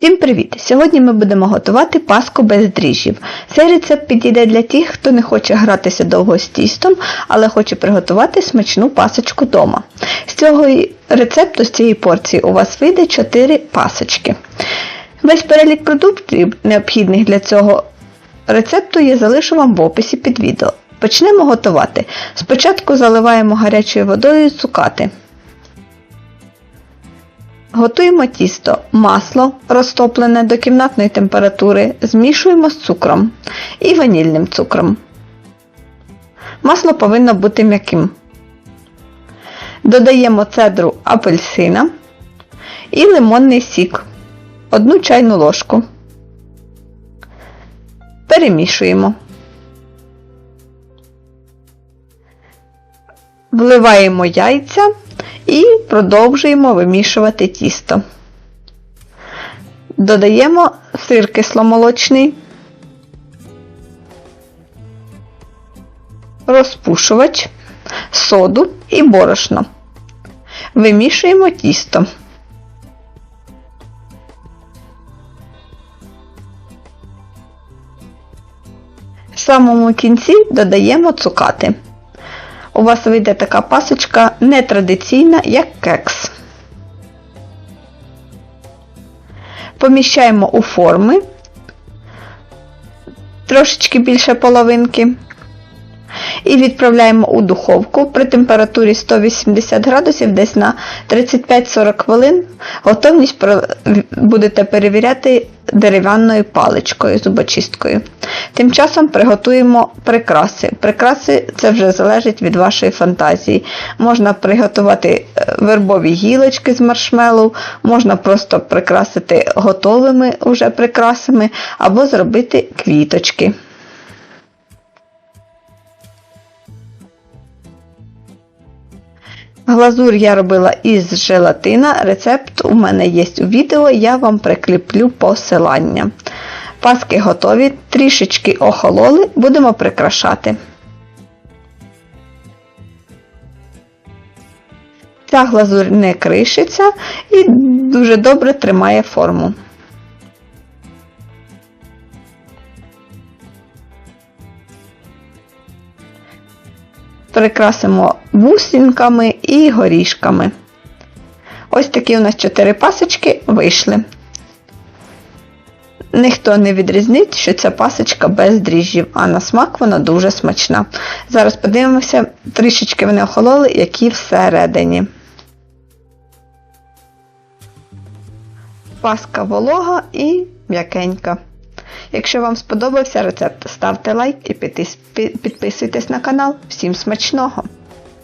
Всім привіт! Сьогодні ми будемо готувати паску без дріжджів. Цей рецепт підійде для тих, хто не хоче гратися довго з тістом, але хоче приготувати смачну пасочку вдома. З цього рецепту, з цієї порції, у вас вийде 4 пасочки. Весь перелік продуктів, необхідних для цього рецепту, я залишу вам в описі під відео. Почнемо готувати. Спочатку заливаємо гарячою водою цукати. Готуємо тісто, масло розтоплене до кімнатної температури, змішуємо з цукром і ванільним цукром. Масло повинно бути м'яким. Додаємо цедру апельсина і лимонний сік, одну чайну ложку. Перемішуємо. Вливаємо яйця і продовжуємо вимішувати тісто. Додаємо сир кисломолочний, розпушувач, соду і борошно. Вимішуємо тісто. В самому кінці додаємо цукати. У вас вийде така пасочка нетрадиційна, як кекс. Поміщаємо у форми трошечки більше половинки. І відправляємо у духовку при температурі 180 градусів десь на 35-40 хвилин. Готовність будете перевіряти дерев'яною паличкою, зубочисткою. Тим часом приготуємо прикраси. Прикраси це вже залежить від вашої фантазії. Можна приготувати е, вербові гілочки з маршмеллоу, можна просто прикрасити готовими уже прикрасами, або зробити квіточки. Глазур я робила із желатина. Рецепт у мене є у відео, я вам прикріплю посилання. Паски готові, трішечки охололи, будемо прикрашати. Ця глазур не кришиться і дуже добре тримає форму. прикрасимо бусинками і горішками. Ось такі у нас чотири пасочки вийшли. Ніхто не відрізнить, що ця пасочка без дріжджів, а на смак вона дуже смачна. Зараз подивимося, трішечки вони охололи, які всередині. Паска волога і м'якенька. Якщо вам сподобався рецепт, ставте лайк і підписуйтесь на канал. Всім смачного!